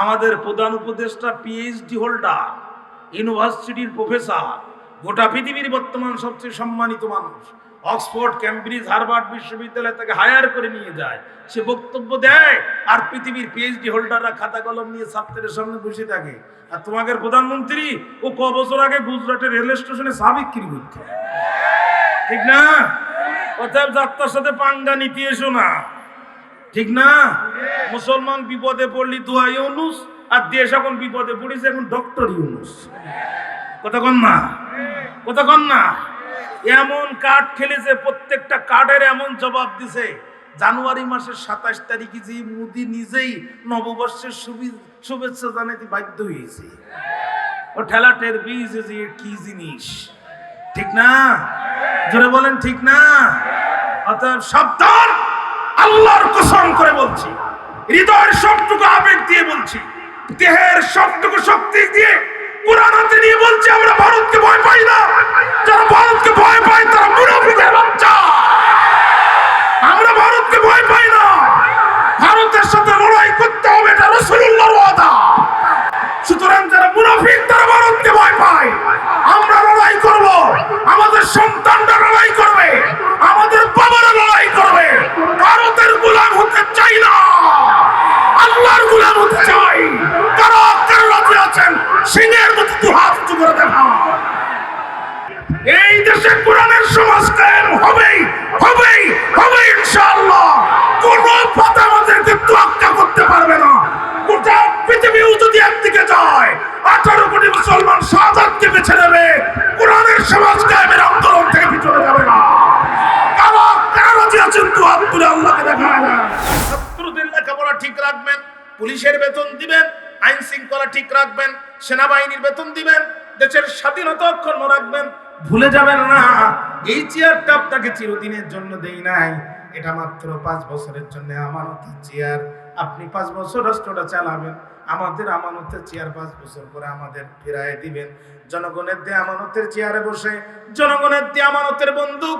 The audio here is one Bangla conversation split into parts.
আমাদের প্রধান উপদেষ্টা পিএইচডি হোল্ডার ইউনিভার্সিটির প্রফেসর গোটা পৃথিবীর বর্তমান সবচেয়ে সম্মানিত মানুষ, অক্সফোর্ড ক্যামব্রিজ হার্ভার্ড বিশ্ববিদ্যালয় তাকে হায়ার করে নিয়ে যায়। সে বক্তব্য দেয়, আর পৃথিবীর পিএইচডি হোল্ডাররা খাতা কলম নিয়ে ছাত্রের সামনে বসে থাকে। আর তোমাদের প্রধানমন্ত্রী ও ক বছর আগে গুজরাটের রেল স্টেশনে চা বিক্রি করতো। ঠিক না? অতএব যাত্রার সাথে পাঙ্গা নিতে এসো না। ঠিক না? মুসলমান বিপদে পড়লি দোয়া ইউনুস, আর দেশ এখন বিপদে পড়েছে এখন ডক্টর ইউনুস। কথা কন না? কথা কন না? এমন কার্ড খেলেছে, প্রত্যেকটা কার্ডের এমন জবাব দিছে, জানুয়ারি মাসের সাতাশ তারিখে যে মোদি নিজেই নববর্ষের শুভেচ্ছা জানাতে বাধ্য হয়েছে। ও ঠেলা টের পেয়েছে যে কি জিনিস। ঠিক না? জোরে বলেন ঠিক না? অতএব সাবধান! আল্লাহর কসম করে বলছি, হৃদয়ের সবটুকু আবেগ দিয়ে বলছি, দেহের সবটুকু শক্তি দিয়ে কোরআন নিয়ে বলছি, আমরা ভারতকে ভয় পাই না। যারা ভারতকে ভয় পায়, তারা মুনাফিকের বাচ্চা। আমরা ভারতকে ভয় পাই না। ভারতের সাথে লড়াই করতে হবে, এটা রসুল্লাহর ওয়াদা। সুতরাং যারা মুনাফিক, তারা ভারতকে ভয় পায়। করব। আমাদের সন্তানরা লড়াই করবে। আমাদের বাবারা লড়াই করবে। ভারতের গোলাম হতে চাই না। আল্লাহর গোলাম হতে চাই। কারা কারা আছেন? সিংহের মতো দু হাত উঁচু করে দেখাও। এই দেশে কোরআনের কায়েম হবেই হবেই হবে ইনশাআল্লাহ। কোন পথ আঠারো কোটি মুসলমান সাজাদকে বেছে নেবে। কোরআনের সমাজ কায়েমের আন্দোলন থেকে পিছনে যাবে না। দেখায় না। ছাত্রদের লেখাপড়া ঠিক রাখবেন, পুলিশের বেতন দিবেন, আইন শৃঙ্খলা ঠিক রাখবেন, সেনাবাহিনীর বেতন দিবেন, দেশের স্বাধীনতা অক্ষুণ্ণ রাখবেন, ভুলে যাবেন না। এই চেয়ারটা আপনাকে চিরদিনের জন্য দেই নাই। এটা মাত্র পাঁচ বছরের জন্য আমানতের চেয়ার। আপনি পাঁচ বছর রাষ্ট্রটা চালাবেন, আমাদের আমানতের চেয়ার পাঁচ বছর পরে আমাদের ফিরায় দিবেন। জনগণের দিয়ে আমানতের চেয়ারে বসে, জনগণের দিয়ে আমানতের বন্দুক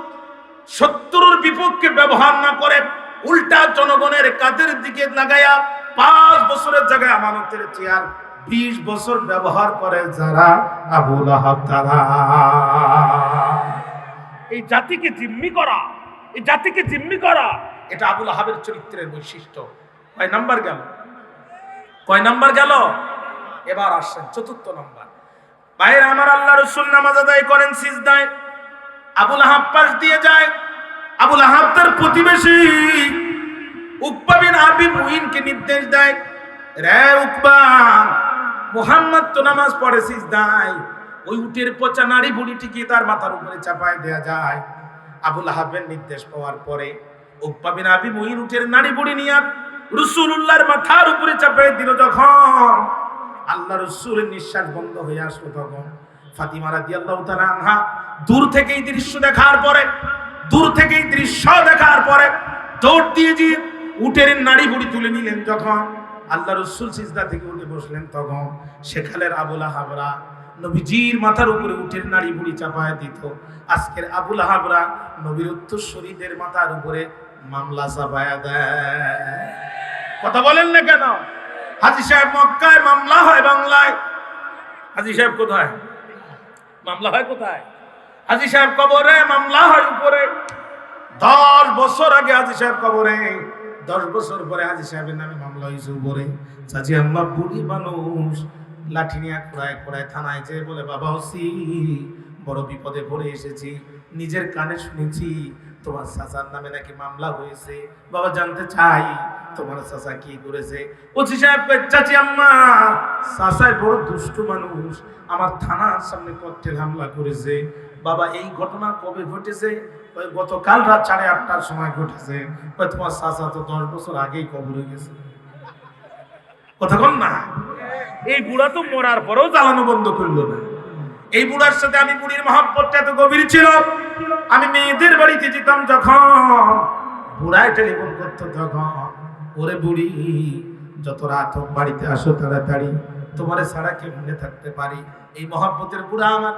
শত্রুর বিপক্ষে ব্যবহার না করে উল্টা জনগণের কাদের দিকে লাগাইয়া পাঁচ বছরের জায়গায় আমানতের চেয়ার বিশ বছর ব্যবহার করে যারা আবুল আহাব তারা। এই জাতিকে জিম্মি করা এই জাতিকে জিম্মি করা। এটা আবুল আহাবের চরিত্রের বৈশিষ্ট্য। কয় নাম্বার গেল? কয় নাম্বার গেল? এবার আসছেন চতুর্থ নাম্বার। ভাইয়ের আমার আল্লাহ রসুল নামাজ আদায় করেন, সিজদায়। আবুল আহাব পাশ দিয়ে যায়। আবুল আহাব তার প্রতিবেশী উকবা আবি মুইনকে নির্দেশ দেয়, রে উকবা, মুহাম্মদ তো নামাজ পড়ে সিজদায়। ওই উটের পচা নারী বুড়িটিকে তার মাথার উপরে চাপায় দেয়া যায়। আবুল আহাবের নির্দেশ পাওয়ার পরে উকবা বিন আবি মুইন উটের নারী বুড়ি নিয়ে রসুল্লাহর মাথার উপরে চাপায় দিল যখন আল্লাহ রসুলের নিঃশ্বাস বন্ধ হয়ে আসলো তখন ফাতিমা রাদিয়াল্লাহু তাআলা আনহা দূর থেকে এই দৃশ্য দেখার পরে, দূর থেকে এই দৃশ্য দেখার পরে দৌড় দিয়ে দিয়ে উটের নাড়ি বুড়ি তুলে নিলেন। যখন আল্লাহ রসুল সিজদা থেকে উঠে বসলেন তখন সেখানের আবুল আহাবরা নবীজির মাথার উপরে উটের নাড়ি বুড়ি চাপায় দিত। আজকের আবুল আহাবরা নবীর উত্তরসূরিদের মাথার উপরে মামলা চাপায়া দেয়। কথা বলেন না কেন? হাজি সাহেব মক্কায় মামলা হয় বাংলায়। হাজি সাহেব কোথায়? মামলা হয় কোথায়? হাজি সাহেব কবরে মামলা হয় উপরে। দশ বছর আগে হাজি সাহেব কবরে, দশ বছর পরে হাজি সাহেবের নামে মামলা হয়েছে উপরে। চাচি আম্মা বুড়ি মানুষ লাঠি নিয়ে কোড়ায় কোড়ায় থানায় যেয়ে বলে, বাবা হসি বড় বিপদে পড়ে এসেছি। নিজের কানে শুনেছি, তোমার চাচার নামে নাকি মামলা হয়েছে। বাবা জানতে চাই, তোমার চাচা কি করেছে? ওসি সাহেব চাচি আম্মা চাচায় বড় দুষ্টু মানুষ। আমার থানার সামনে ককটেল হামলা করেছে। বাবা, এই ঘটনা কবে ঘটেছে? ওই গতকাল রাত সাড়ে আটটার সময় ঘটেছে। তোমার চাচা তো দশ বছর আগেই কবর গেছে। কথা কন না? এই বুড়া তো মরার পরেও জ্বালানো বন্ধ করল না। এই বুড়ার সাথে আমি বুড়ির মহাব্বতটা এত গভীর ছিল, আমি মেয়েদের বাড়িতে যেতাম যখন। বুড়ায় টেলিফোন করতো তখন, ওরে বুড়ি, যত রাত হোক বাড়িতে আসো তাড়াতাড়ি। তোমারে ছাড়া কেমনে থাকতে পারি। এই মহাব্বতের বুড়া আমার।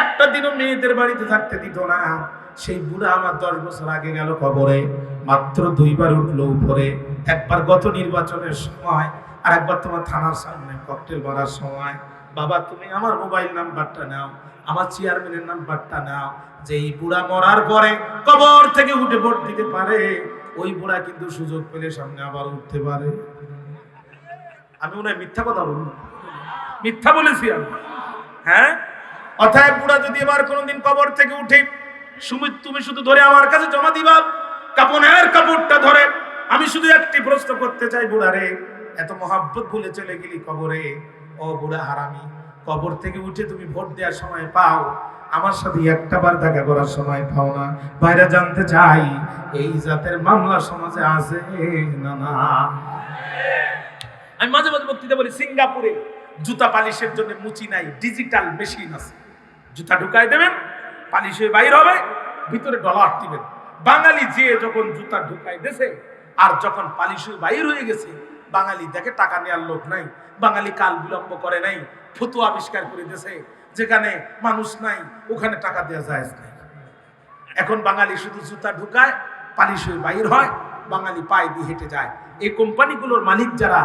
একটা দিনও মেয়েদের বাড়িতে থাকতে দিত না। সেই বুড়া আমার দশ বছর আগে গেল কবরে। মাত্র দুইবার উঠল উপরে। একবার গত নির্বাচনের সময় আর একবার তোমার থানার সামনে ককটেল মারার সময়, বাবা, তুমি আমার মোবাইল নাম্বারটা নাও, আমার চেয়ারম্যানের নাম্বারটা নাও। যে এই বুড়া মরার পরে কবর থেকে উঠে ভোট দিতে পারে, ওই বুড়া কিন্তু সুযোগ পেলে সামনে আবার উঠতে পারে। আমি মনে মিথ্যা কথা বলব? মিথ্যা বলেছি আমি। হ্যাঁ? অথায় বুড়া যদি এবার কোনোদিন কবর থেকে উঠে, সুমিত, তুমি শুধু ধরে আমার কাছে জমা দিবা, কাপনের কাপড়টা ধরে, আমি শুধু একটি প্রশ্ন করতে চাই বুড়ারে এত মহাব্বত ভুলে চলে গেলি কবরে? ও বুড়া হারামি, কবর থেকে উঠে তুমি ভোট দেওয়ার সময় পাও। আমার সাথে একটা বার দেখা করার সময় পাও না। বাইরে জানতে চাই, এই জাতের মামলা সমাজে আছে না না? আমি মাঝে মাঝে বক্তৃতা বলি, সিঙ্গাপুরে জুতা পালিশের জন্য মুচি নাই, ডিজিটাল মেশিন আছে। জুতা ঢুকাই দেবেন, পালিশ হয়ে বাইর হবে, ভিতরে ডলার দিবেন। বাঙালি যে যখন জুতা ঢুকাই দেছে, আর যখন পালিশ হয়ে বাইর হয়ে গেছে বাঙালি দেখে টাকা নেওয়ার লোক নাই, বাঙালি কাল বিলম্ব করে নাই ফতু আবিষ্কার করে দিয়েছে, যেখানে মানুষ নাই, ওখানে টাকা দেওয়া যায় নাই। এখন বাঙালি শুধু জুতা ঢুকায়, পালিশ হয়ে বাহির হয়, বাঙালি পায়ে দিয়ে হেঁটে যায়। এই কোম্পানিগুলোর মালিক যারা,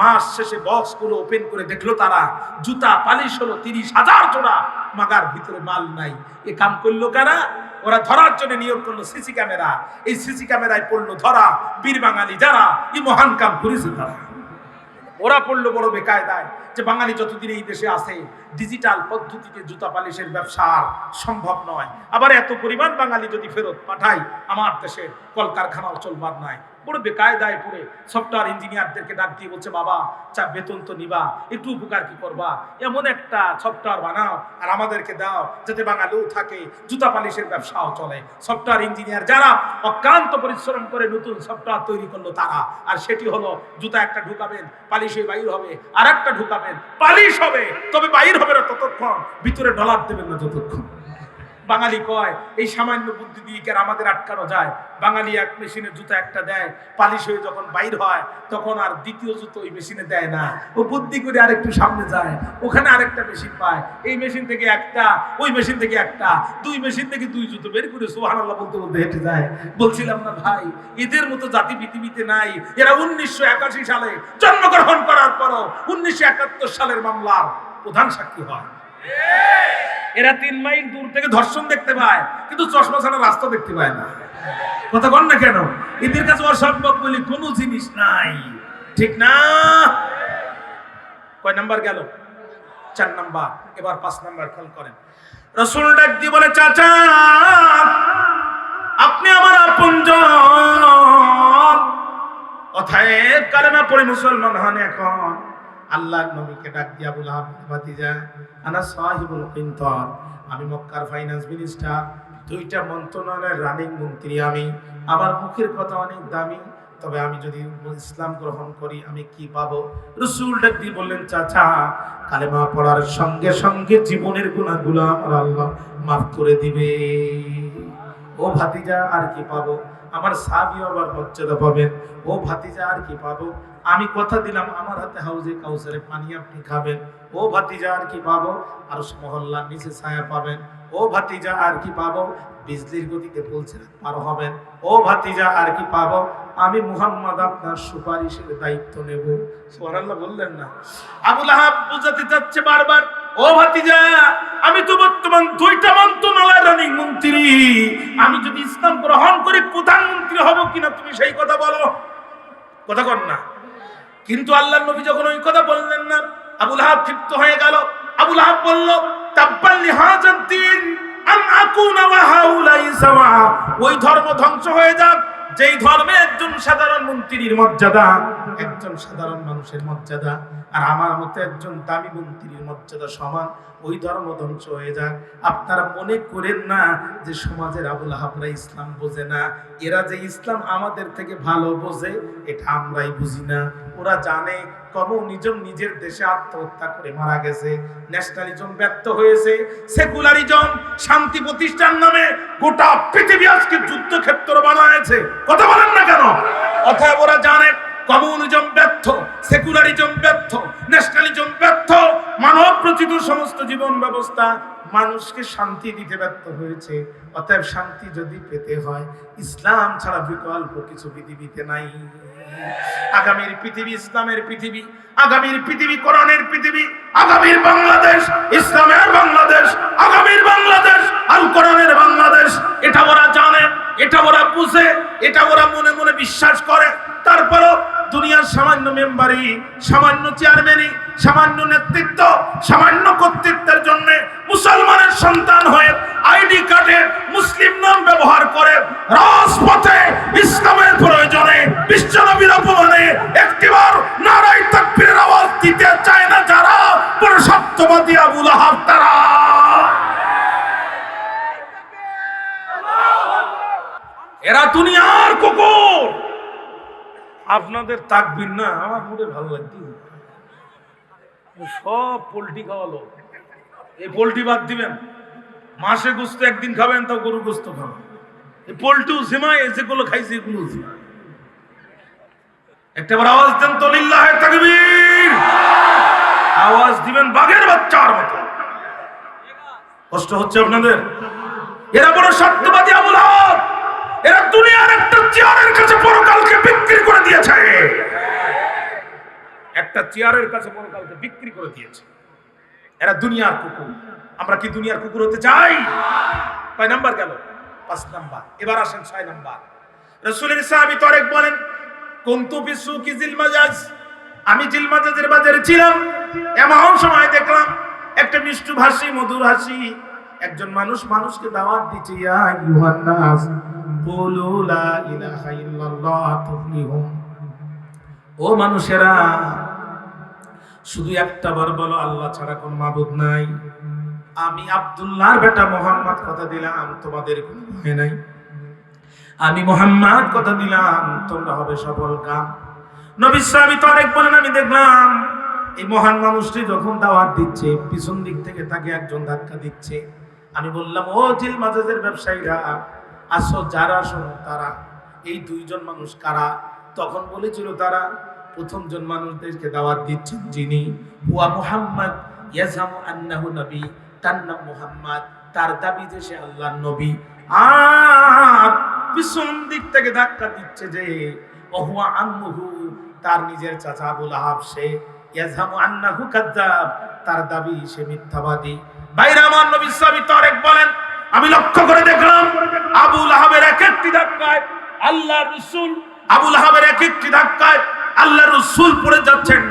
মাস শেষে বক্সগুলো ওপেন করে দেখল তারা, জুতা পালিশ হলো তিরিশ হাজার জোড়া, মাগার ভিতরে মাল নাই। এ কাম করল কারা? ওরা ধরার জন্য নিয়োগ করল সিসি ক্যামেরা। এই সিসি ক্যামেরায় পড়ল ধরা, বীর বাঙালি যারা, এই মহান কাম করেছে তারা। ওরা পড়ল বড় বেকায়দায় যে বাঙালি যতদিন এই দেশে আসে ডিজিটাল পদ্ধতিতে জুতা পালিশের ব্যবসা সম্ভব নয়। আবার এত পরিমাণ বাঙালি যদি ফেরত পাঠায়, আমার দেশে কলকারখানাও চলবার নাই বড় বেকায়দায় পড়ে। সফটওয়্যার ইঞ্জিনিয়ারদেরকে ডাক দিয়ে বলছে, বাবা, চা, বেতন তো নিবা, একটু উপকার কি করবা? এমন একটা সফটওয়্যার বানাও আর আমাদেরকে দাও, যাতে বাঙালিও থাকে, জুতা পালিশের ব্যবসাও চলে। সফটওয়্যার ইঞ্জিনিয়ার যারা অক্লান্ত পরিশ্রম করে নতুন সফটওয়্যার তৈরি করল তারা। আর সেটি হলো, জুতা একটা ঢুকাবেন, পালিশ বাইর হবে আর একটা ঢুকাবেন, পালিশ হবে, তবে বাইর হবে না ততক্ষণ, ভিতরে ডলার দেবেন না যতক্ষণ। বাঙালি কয়, এই সামান্য বুদ্ধি দিয়ে কি আর আমাদের আটকানো যায়? বাঙালি এক মেশিনে জুতো একটা দেয়, পালিশ হয়ে যখন বাইর হয়, তখন আর দ্বিতীয় জুতো ওই মেশিনে দেয় না। ও বুদ্ধি করে আরেকটু সামনে যায়, ওখানে আরেকটা মেশিন পায়। এই মেশিন থেকে একটা, ওই মেশিন থেকে একটা, দুই মেশিন থেকে দুই জুতো বের করে সোহান আল্লাহ বলতে বলতে হেঁটে যায়। বলছিলাম না ভাই, এদের মতো জাতি পৃথিবীতে নাই। এরা উনিশশো একাশি সালে জন্মগ্রহণ করার পরও উনিশশো একাত্তর সালের মামলার প্রধান সাক্ষী হয়। এরা তিন মাইল দূর থেকে ধর্ষণ দেখতে পায়, কিন্তু চশমা ছাড়া রাস্তা দেখতে পায় না। কথা কন না কেন? এদের কাছে অসম্ভব বলি কোনো জিনিস নাই। ঠিক না? কয় নাম্বার গেল? চার নাম্বার। এবার পাঁচ নাম্বার খেয়াল করেন। রসুল ডাক দিয়ে বলে, চাচা, আপনি আমার আপনজন। অথায় কালেমা পড়ে মুসলমান হন এখন। আল্লাহর নবীকে ডাক দিয়া বলা ভাতিজা, আনা সাহিবুল কিন্তর। আমি মক্কার ফাইন্যান্স মিনিস্টার দুইটা মন্ত্রণালয়ের রানিং মন্ত্রী আমি। আমার মুখের কথা অনেক দামি। তবে আমি যদি ইসলাম গ্রহণ করি, আমি কি পাবো? রসুল ডাক বললেন, চাচা, কালেমা পড়ার সঙ্গে সঙ্গে জীবনের গুণাগুলো আমার আল্লাহ মাফ করে দিবে। ও ভাতিজা, আর কি পাবো? আমার সাবি আবার মর্যাদা পাবেন। ও ভাতিজা আর কি পাবো? আমি কথা দিলাম, আমার হাতে হাউজে কাউসারে পানি আপনি খাবেন। ও ভাতিজা আর কি পাবো? আর মহল্লার নিচে ছায়া পাবেন। ও ভাতিজা আর কি পাবো? বিজলির গতিতে বলছে পার হবেন। ও ভাতিজা আর কি পাবো? আমি মুহাম্মদ আপনার সুপারিশের দায়িত্ব নেব। সুবহানাল্লাহ বললেন না। আবুল আহাব বুঝাতে চাচ্ছে বারবার, ও ভাতিজা, আমি তো বর্তমান দুইটা রানিং মন্ত্রী, আমি যদি ইসলাম গ্রহণ করি, প্রধানমন্ত্রী হব কিনা তুমি সেই কথা বলো। কথা কর না। কিন্তু আল্লাহ নবী যখন ওই কথা বললেন না, আবুল আহাব ক্ষিপ্ত হয়ে গেল। আবুল আহাব বলল, তাব্বাল্লি আকুনা ওই ধর্ম ধ্বংস হয়ে যাক। যেই ধর্মে একজন সাধারণ মন্ত্রীর মর্যাদা, একজন সাধারণ মানুষের মর্যাদা, আর আমার মতো একজন দামি মন্ত্রীর মর্যাদা সমান। ওই ধর্ম ধ্বংস হয়ে যাক। আপনারা মনে করেন না যে সমাজের আবুল আহাবরা ইসলাম বোঝে না? এরা যে ইসলাম আমাদের থেকে ভালো বোঝে, এটা আমরাই বুঝি না। ওরা জানে কমিউনিজম নিজের দেশে আত্মহত্যা করে মারা গেছে ন্যাশনালিজম ব্যর্থ হয়েছে সেকুলারিজম শান্তি প্রতিষ্ঠান নামে গোটা পৃথিবী আজকে যুদ্ধক্ষেত্র বানায়েছে। কথা বলেন না কেন? অতএব ওরা জানে কমিউনিজম ব্যর্থ, সেকুলারিজম ব্যর্থ, ন্যাশনালিজম ব্যর্থ, মানব কল্পিত সমস্ত জীবন ব্যবস্থা মানুষকে শান্তি দিতে ব্যর্থ হয়েছে। অতএব শান্তি যদি পেতে হয়, ইসলাম ছাড়া বিকল্প কিছু পৃথিবীতে নাই। আগামীর পৃথিবী ইসলামের পৃথিবী, আগামীর পৃথিবী কোরআনের পৃথিবী, আগামীর বাংলাদেশ, ইসলামের বাংলাদেশ, আগামীর বাংলাদেশ আল কোরআনের বাংলাদেশ, এটা ওরা জানে। এটা ওরা বুঝে, এটা ওরা মনে মনে বিশ্বাস করে। তারপরও দুনিয়ার সামান্য মেম্বারি সামান্য চেয়ারম্যানই, সামান্য নেতৃত্ব, সামান্য কর্তৃত্বের জন্য মুসলমানের সন্তান হয়ে আইডি কার্ডে মুসলিম নাম ব্যবহার করে রাজপথে ইসলামের প্রয়োজনে বিশ্বনবীর অপমানে একটিবার নারাই তাকবীরের আওয়াজ দিতে চায় না যারা? পুরো সত্যবাদী আবুল আহাব তারা। এরা দুনিয়ার কুকুর। আপনাদের তাকবির না, আমার মুখে ভালো লাগছে। সব পোল্ট্রি খাওয়ালো এই পোল্ট্রি বাদ দিবেন। মাসে গোস্ত একদিন খাবেন, তাও গরু গোস্ত খাবেন। এই পোল্ট্রিও যেগুলো খাইছে, এগুলো আওয়াজ দেন তো লিল্লাহে আওয়াজ দিবেন বাঘের বাচ্চার মতো। কষ্ট হচ্ছে আপনাদের? এরা বড় সত্যবাদী আহাব এরা দুনিয়ার একটা চেয়ারের কাছে পরকালকে বিক্রি করে দিয়েছে। একটা চেয়ারের কাছে পরকালকে বিক্রি করে দিয়েছে। এরা দুনিয়ার কুকুর। আমরা কি দুনিয়ার কুকুর হতে চাই? কয় নাম্বার গেল? পাঁচ নাম্বার। এবার আসেন ছয় নাম্বার। রসুলের সাহাবি তরেক বলেন, কুন্তু বিসু কি জিলমাজাজ আমি জিলমাজাজের বাজারে ছিলাম। এমন সময় দেখলাম একটা মিষ্টু ভাষী মধুর হাসি। একজন মানুষ মানুষকে দাওয়াত দিচ্ছে, ইয়া আইয়ুহান ও মানুষেরা, শুধু একটা বার বলো, আল্লাহ ছাড়া কোন মাবুদ নাই। আমি আব্দুল্লাহর বেটা মোহাম্মদ কথা দিলাম, তোমাদের কোনো ভয় নাই। আমি মোহাম্মদ কথা দিলাম, তোমরা হবে সফল কাম। সাহাবী তারেক বলেন, আমি দেখলাম, এই মহান মানুষটি যখন দাওয়াত দিচ্ছে, পিছন দিক থেকে তাকে একজন ধাক্কা দিচ্ছে। আমি বললাম, ও জিল মাজাজের ব্যবসায়ীরা আসো যারা শোনো তারা। এই দুইজন মানুষ কারা? তখন বলেছিল তারা, প্রথমজন মানুষদেরকে দাওয়াত দিচ্ছেন যিনি হুয়া মুহাম্মদ ইয়াজামু আন্নাহু নবী, তার নাম মুহাম্মদ, তার দাবি যে সে আল্লাহর নবী। আর পিছন দিক থেকে ধাক্কা দিচ্ছে যে, ওহুয়া আম্মুহু, তার নিজের চাচা আবুল আহাব সে। ইয়াজামু আন্নাহু কাযযাব তার দাবি সে মিথ্যাবাদী। বাইরে আমার নবী সাহাবী তারেক বলেন। আমি লক্ষ্য করে দেখলাম আবুল আহাবের এক একটি ধাক্কায় আল্লাহ রসুল আবুল আহাবের এক একটি ধাক্কায় আল্লাহ রসুল পড়ে যাচ্ছেন।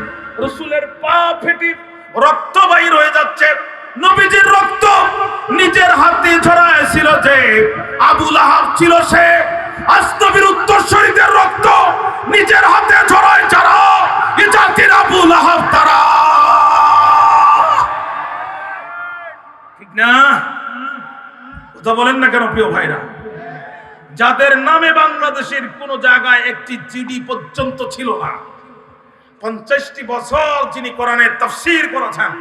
রসুলের পা ফেটে রক্ত বাইর হয়ে যাচ্ছে। নবীজির রক্ত নিজের হাতে ছিল যে আবুল আহাব ছিল সে আস্তবীর উত্তরসূরিদের রক্ত নিজের হাতে ছড়ায়, যারা এ জাতির আবুল আহাব তারা। ঠিক না? কথা বলেন না কেন, প্রিয় ভাইরা? যাদের নামে বাংলাদেশের কোন জায়গায় একটি জিডি পর্যন্ত ছিল না, পঞ্চাশটি বছর যিনি কোরআনের তফসির করেছেন,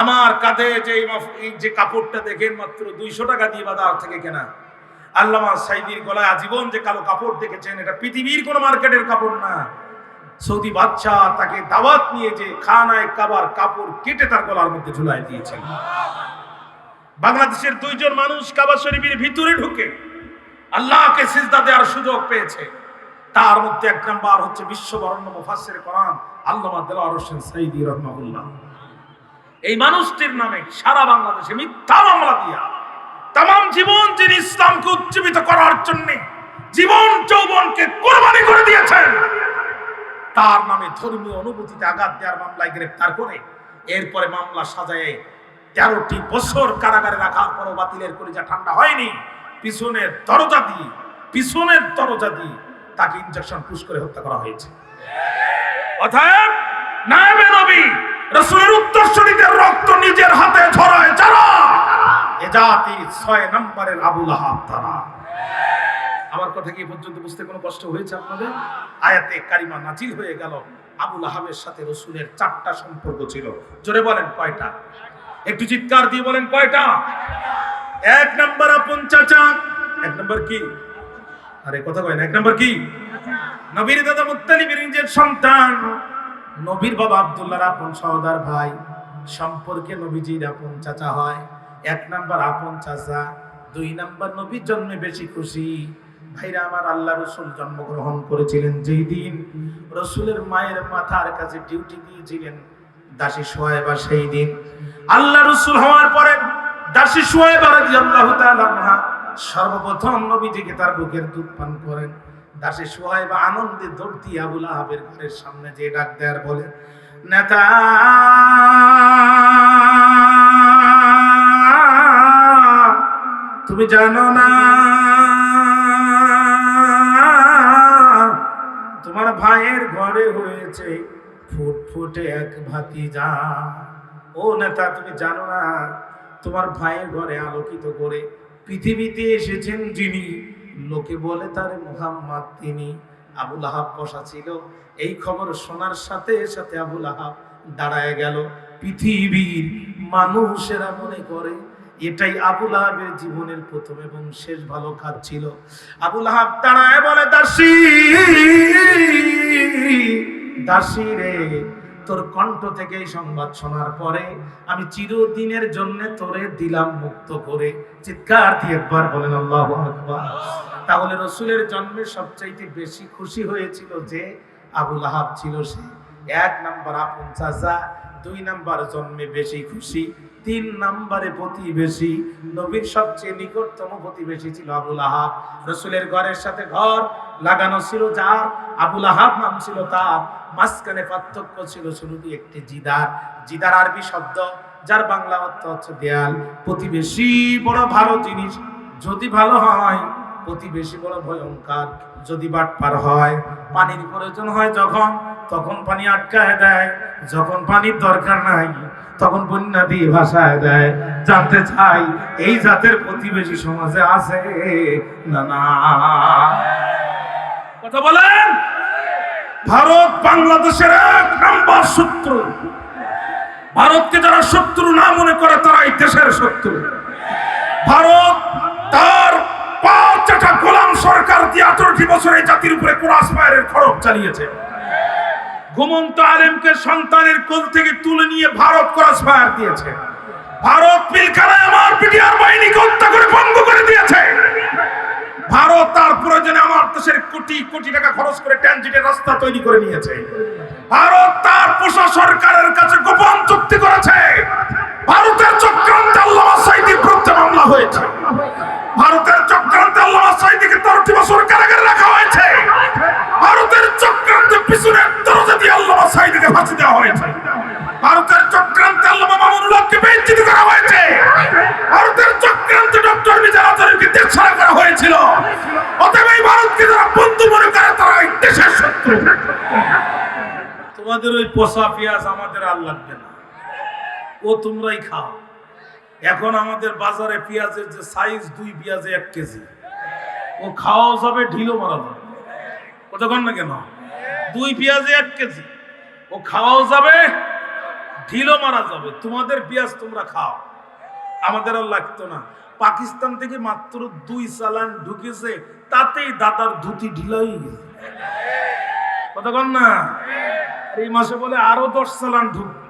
আমার কাঁধে যে যে কাপড়টা দেখেন, মাত্র দুইশো টাকা দিয়ে বাজার থেকে কেনা। আল্লামা সাইদির গলায় আজীবন যে কালো কাপড় দেখেছেন, এটা পৃথিবীর কোনো মার্কেটের কাপড় না। সৌদি বাদশাহ তাকে দাওয়াত নিয়ে যে খানায় কাবার কাপড় কেটে তার গলার মধ্যে ঝুলাই দিয়েছেন। বাংলাদেশের দুইজন মানুষ কাবা শরীফের ভিতরে ঢুকে আল্লাহকে সিজদা দেওয়ার সুযোগ পেয়েছে। তার মধ্যে এক নাম্বার হচ্ছে বিশ্ববরণ্য মুফাসসির কোরআন, আল্লামা দেলাওয়ার হোসেন সাইদি রহমাহুল্লাহ। এই মানুষটির নামে সারা বাংলাদেশে মিথ্যা মামলা দিয়া তাম জীবন যিনি ইসলামকে উজ্জীবিত করার জন্য জীবন যৌবনকে কোরবানি করে দিয়েছেন। তার নামে ধর্মীয় অনুভূতিতে আঘাত দেওয়ার মামলায় গ্রেফতার করে এরপরে মামলা সাজায় তেরোটি বছর কারাগারে রাখার পরও বাতিলের কলিজা ঠান্ডা হয়নি। পিছনের দরজা দিয়ে, পিছনের দরজা দিয়ে তাকে ইনজেকশন পুশ করে হত্যা করা হয়েছে। অতএব নায়েবে নবী, রসুলের উত্তরসূরিদের রক্ত নিজের হাতে ঝরায় যারা। এ জাতির ছয় নম্বরের আবুল আহাব তারা। আমার কথা কি পর্যন্ত বুঝতে কোনো কষ্ট হয়েছে আপনাদের? আয়াতে কারিমা নাজিল হয়ে গেল। আবুল আহাবের সাথে রসুলের চারটা সম্পর্ক ছিল। জোরে বলেন কয়টা? একটু চিৎকার দিয়ে বলেন, কয়টা? এক নাম্বার আপন চাচা। এক নাম্বার কি? আরে, কথা কয় না, এক নাম্বার কি? নবীর দাদা মুত্তালিবের নিজের সন্তান। নবীর বাবা আব্দুল্লাহর আপন সহদার ভাই। সম্পর্কে নবীজির আপন চাচা হয়। এক নাম্বার আপন চাচা। দুই নাম্বার নবীর জন্মে বেশি খুশি। ভাইরা, আমার আল্লাহ রসুল জন্মগ্রহণ করেছিলেন যেই দিন। রসুলের মায়ের মাথার কাছে ডিউটি দিয়েছিলেন। দাসী সোয়েবা সেই দিন। আল্লাহ রসুল হওয়ার পরে দাসী রাদিয়াল্লাহু তাআলা আনহা সর্বপ্রথম নবীজিকে তার বুকের দুধ পান করেন। দাসী সোহেবা আনন্দে দৌড় দিয়ে আবুল আহাবের ঘরের সামনে যে ডাক দেয়ার বলে, নেতা, তুমি জানো না, তোমার ভাইয়ের ঘরে হয়েছে ফুটফুটে এক ভাতিজা। ও নেতা, তুমি জানো না, তোমার ভাইয়ের ঘরে আলোকিত করে পৃথিবীতে এসেছেন যিনি। লোকে বলে তার মুহাম্মদ তিনি। আবুল আহাব বসা ছিল। এই খবর শোনার সাথে সাথে আবুল আহাব দাঁড়ায় গেল। পৃথিবীর মানুষেরা মনে করে, এটাই আবুল আহাবের জীবনের প্রথম এবং শেষ ভালো কাজ ছিল। আবুল আহাব দাঁড়ায় বলে, দাসী দাসী রে, তোর কণ্ঠ থেকে সংবাদ শোনার পরে আমি চিরদিনের জন্য তোরে দিলাম মুক্ত করে। চিৎকার দিয়ে একবার বলেন, আল্লাহ আকবার। তাহলে রসুলের জন্মে সবচাইতে বেশি খুশি হয়েছিল যে আবুল আহাব ছিল সে। এক নাম্বার আপন চাচা, দুই নাম্বার জন্মে বেশি খুশি। তিন নাম্বারে প্রতিবেশী, নবীর সবচেয়ে নিকটতম প্রতিবেশী ছিল আবুল আহাব। রসুলের ঘরের সাথে ঘর লাগানো ছিল যার, আবুল আহাব নাম ছিল তার। মাঝখানে পার্থক্য ছিল শুধু একটি জিদার। জিদার আরবি শব্দ, যার বাংলা অর্থ হচ্ছে দেয়াল। প্রতিবেশী বড় ভালো জিনিস, যদি ভালো হয়, প্রতিবেশী বড় ভয়ঙ্কর, যদি বাটপার হয়, পানির প্রয়োজন হয় যখন তখন পানি আটকায় দেয়, যখন পানির দরকার নাই, তখন বন্যা দিয়ে ভাসায় দেয়। জানতে চাই, এই জাতের প্রতিবেশী সমাজে আছে না না। কথা বলেন? ভারত বাংলাদেশের এক নাম্বার শত্রু। ভারতকে যারা শত্রু না মনে করে তারা এই দেশের শত্রু। ভারত তার পাঁচ চাটা গোলাম সরকার দিয়ে আঠারোটি বছর এই জাতির উপরে কোরআস ফায়ারের খড়ক চালিয়েছে। ঘুমন্ত আলেমকে সন্তানের কোল থেকে তুলে নিয়ে ভারত ক্রস ফায়ার দিয়েছে। ভারত পিলখানায় আমার পিটিআর বাহিনীকে হত্যা করে ভঙ্গ করে দিয়েছে। ভারত তার প্রয়োজনে আমার দেশের কোটি কোটি টাকা খরচ করে ট্রানজিটের রাস্তা তৈরি করে নিয়েছে। ভারত তার পোষা সরকারের কাছে গোপন চুক্তি করেছে। ভারতের চক্রান্তে আল্লামা সাইদির বিরুদ্ধে মামলা হয়েছে। ভারতের তোমাদের ওই পোষা পেঁয়াজ আমাদের আর লাগবে না। ও তোমরাই খাও। এখন আমাদের বাজারে পেঁয়াজের যে সাইজ দুই পেঁয়াজে এক কেজি। ও খাওয়াও যাবে, ঢিলও মারা যাবে। কতক্ষণ না কেন? দুই পেঁয়াজে এক কেজি। ও খাওয়াও যাবে, ঢিলও মারা যাবে। তোমাদের পেঁয়াজ তোমরা খাও। আমাদের আর লাগতো না। পাকিস্তান থেকে মাত্র দুই চালান ঢুকেছে, তাতেই দাদার ধুতি ঢিলাই গেছে। কতক্ষণ না? এই মাসে বলে আরও দশ চালান ঢুকবে।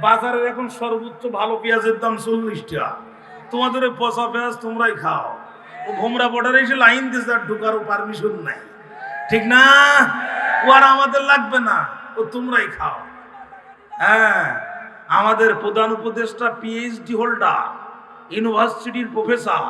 বাজারের এখন সর্বোচ্চ ভালো পেঁয়াজের দাম চল্লিশ টাকা। তোমাদের ওই পচা পেঁয়াজ তোমরাই খাও। ও ভোমরা বর্ডারে এসে লাইন দিয়েছে আর ঢুকারও পারমিশন নাই। ঠিক না? ও আর আমাদের লাগবে না। ও তোমরাই খাও। হ্যাঁ আমাদের প্রধান উপদেষ্টা পিএইচডি হোল্ডার ইউনিভার্সিটির প্রফেসর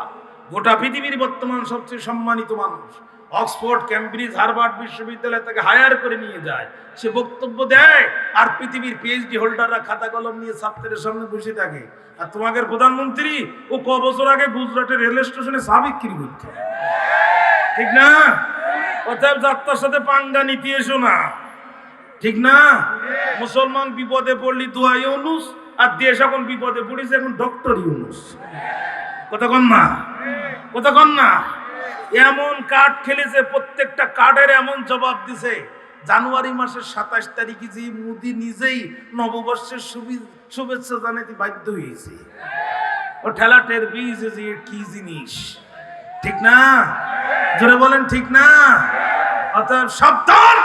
গোটা পৃথিবীর বর্তমান সবচেয়ে সম্মানিত মানুষ। অক্সফোর্ড ক্যামব্রিজ হার্ভার্ড বিশ্ববিদ্যালয় তাকে হায়ার করে নিয়ে যায়। সে বক্তব্য দেয় আর পৃথিবীর পিএইচডি হোল্ডাররা খাতা কলম নিয়ে ছাত্রের সামনে বসে থাকে। আর তোমাদের প্রধানমন্ত্রী ও ক বছর আগে গুজরাটের রেল স্টেশনে চা বিক্রি করছে ঠিক না? অতএব যাত্রার সাথে পাঙ্গা নিতে এসো না। ঠিক না? মুসলমান বিপদে পড়লি দোয়া ইউনুস আর দেশ এখন বিপদে পড়েছে এখন ডক্টর ইউনুস। কতক্ষণ না? কতক্ষণ না? এমন কার্ড খেলেছে, প্রত্যেকটা কার্ডের এমন জবাব দিছে। জানুয়ারি মাসের সাতাশ তারিখে যে মোদি নিজেই নববর্ষের শুভেচ্ছা জানাতে বাধ্য হয়েছে। ও ঠেলা টের পেয়েছে যে কি জিনিস? ঠিক না? জোরে বলেন, ঠিক না? অতএব সাবধান,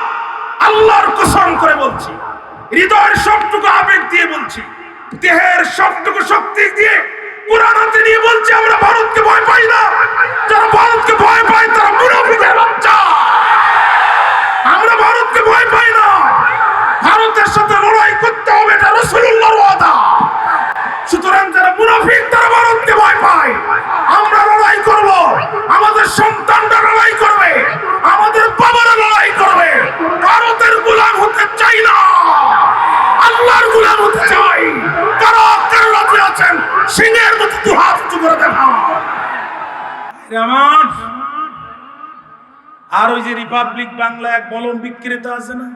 আল্লাহর কসম করে বলছি। হৃদয়ের সবটুকু আবেগ দিয়ে বলছি। দেহের সবটুকু শক্তি দিয়ে হাতে নিয়ে বলছে এক বলম বিক্রেতা আছে না?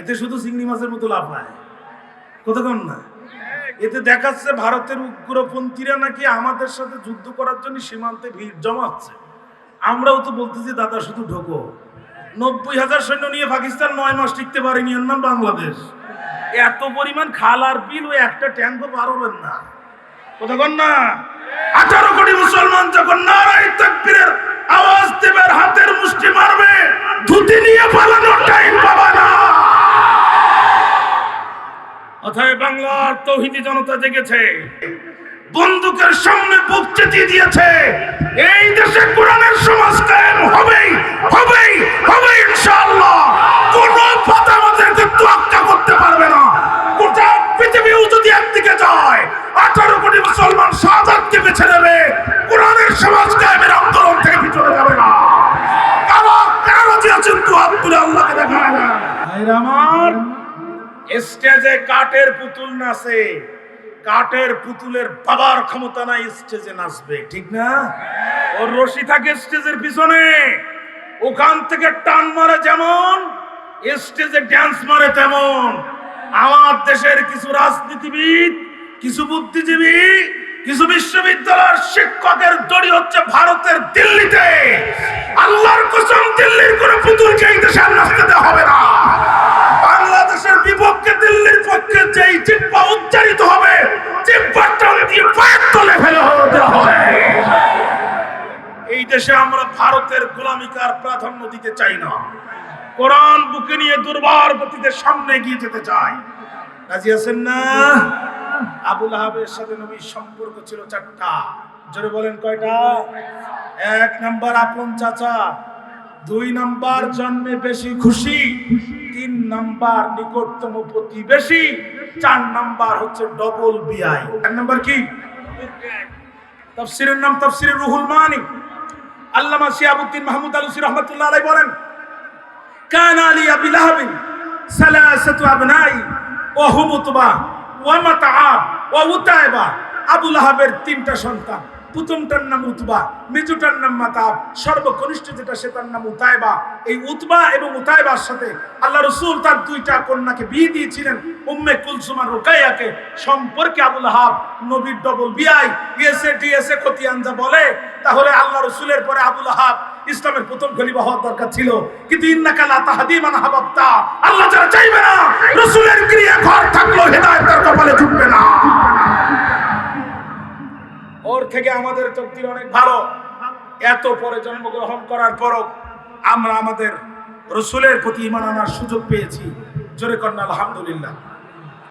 এতে শুধু চিংড়ি মাছের মতো লাভ হয়। কতক্ষণ না? এতে দেখাচ্ছে ভারতের উগ্রপন্থীরা নাকি আমাদের সাথে যুদ্ধ করার জন্য সীমান্তে ভিড় জমাচ্ছে। আমরাও তো বলতেছি, দাদা, শুধু ঢোকো। নব্বই হাজার সৈন্য নিয়ে পাকিস্তান নয় মাস টিকতে পারেনি, এর নাম বাংলাদেশ। এত পরিমাণ খাল আর বিল ওই একটা ট্যাঙ্কও পারবেন না। কতক্ষণ না? আঠারো কোটি মুসলমান যখন নারাই তাকবীরের আওয়াজ দেবে আর হাতের মুষ্টি মারবে। ধুতি নিয়ে পালানোর টাইম পাবা না। বাংলার তৌহিদি জনতা জেগেছে, বন্দুকের সামনে বুক চেতিয়ে দিয়েছে। এই দেশে কোরআনের সমাজ কায়েম হবেই হবেই হবে ইনশাআল্লাহ। কোন পাতা আমাদেরকে তোয়াক্কা করতে পারবে না। গোটা পৃথিবীও যদি একদিকে যায়, আঠারো কোটি মুসলমান সাদাতকে বেছে নেবে। কোরআনের সমাজ তো আব্দুল আল্লাহকে দেখায় না। ভাইরা আমার। স্টেজে কাঠের পুতুল নাচে। কাঠের পুতুলের বাবার ক্ষমতা নাই স্টেজে নাচবে ঠিক না? ওর রশি থাকে স্টেজের পিছনে। ওখান থেকে টান মারে যেমন স্টেজে ড্যান্স মারে তেমন। আমার দেশের কিছু রাজনীতিবিদ কিছু বুদ্ধিজীবী কিছু বিশ্ববিদ্যালয়ের শিক্ষকের দড়ি হচ্ছে ভারতের দিল্লিতে। আল্লাহর কসম, দিল্লির কোন পুতুলকে এই দেশে আর নাচতে দেওয়া হবে না। বাংলাদেশের বিপক্ষে দিল্লির পক্ষে যেই জিব্বা উচ্চারিত হবে টান দিয়ে পায়ের তলে ফেলে এই দেশে আমরা ভারতের গোলামিকে আর প্রাধান্য দিতে চাই না। কোরআন বুকে নিয়ে দুর্বার গতিতে সামনে এগিয়ে যেতে চাই। রাজি আছেন না? আবুল আহাবের সাথে নবীর সম্পর্ক ছিল চারটা। জোরে বলেন কয়টা? এক নাম্বার আপন চাচা, দুই নাম্বার জন্মে বেশি খুশি, তিন নাম্বার নিকটতম প্রতিবেশী, চার নাম্বার হচ্ছে ডবল বিআই এক নাম্বার কি? তাফসিরের নাম তাফসিরের রুহুল মানি। আল্লামা শিয়াবুদ্দিন মাহমুদ আলুসি রহমতুল্লাহ আলাই বলেন, কান আলী আবি লাহাবিন সালাসাতু আবনাই ওয়া হুম উতবা ওয়া মাতাআব ওয়া উতাইবা। আবু লাহাবের তিনটা সন্তান। প্রথমটার নাম উতবা, মেজুটার নাম মাতাব, সর্বকনিষ্ঠ যেটা সেটার নাম উতাইবা এই উতবা এবং উতাইবার সাথে আল্লাহ রসুল তার দুইটা কন্যাকে বিয়ে দিয়েছিলেন, উম্মে কুলসুম রুকাইয়াকে। সম্পর্কে আবুল হাব নবীর ডবল বিআই ইএসএ টিএসএ খতিয়ানজা বলে, তাহলে আল্লাহ রসুলের পরে আবুল হাব ইসলামের প্রথম খলিফা হওয়ার দরকার ছিল। কিন্তু ইন্নাকা লা তাহদি আল্লাহ যারা চাইবে না, রসুলের ক্রিয়া ঘর থাকল হেদায়েত তার কপালে ঢুকবে না। ওর থেকে আমাদের চুক্তি অনেক ভালো। এত পরে জন্মগ্রহণ করার পরও আমরা আমাদের রসুলের প্রতি ইমান আনার সুযোগ পেয়েছি। জোরে কন্যা, আলহামদুলিল্লাহ।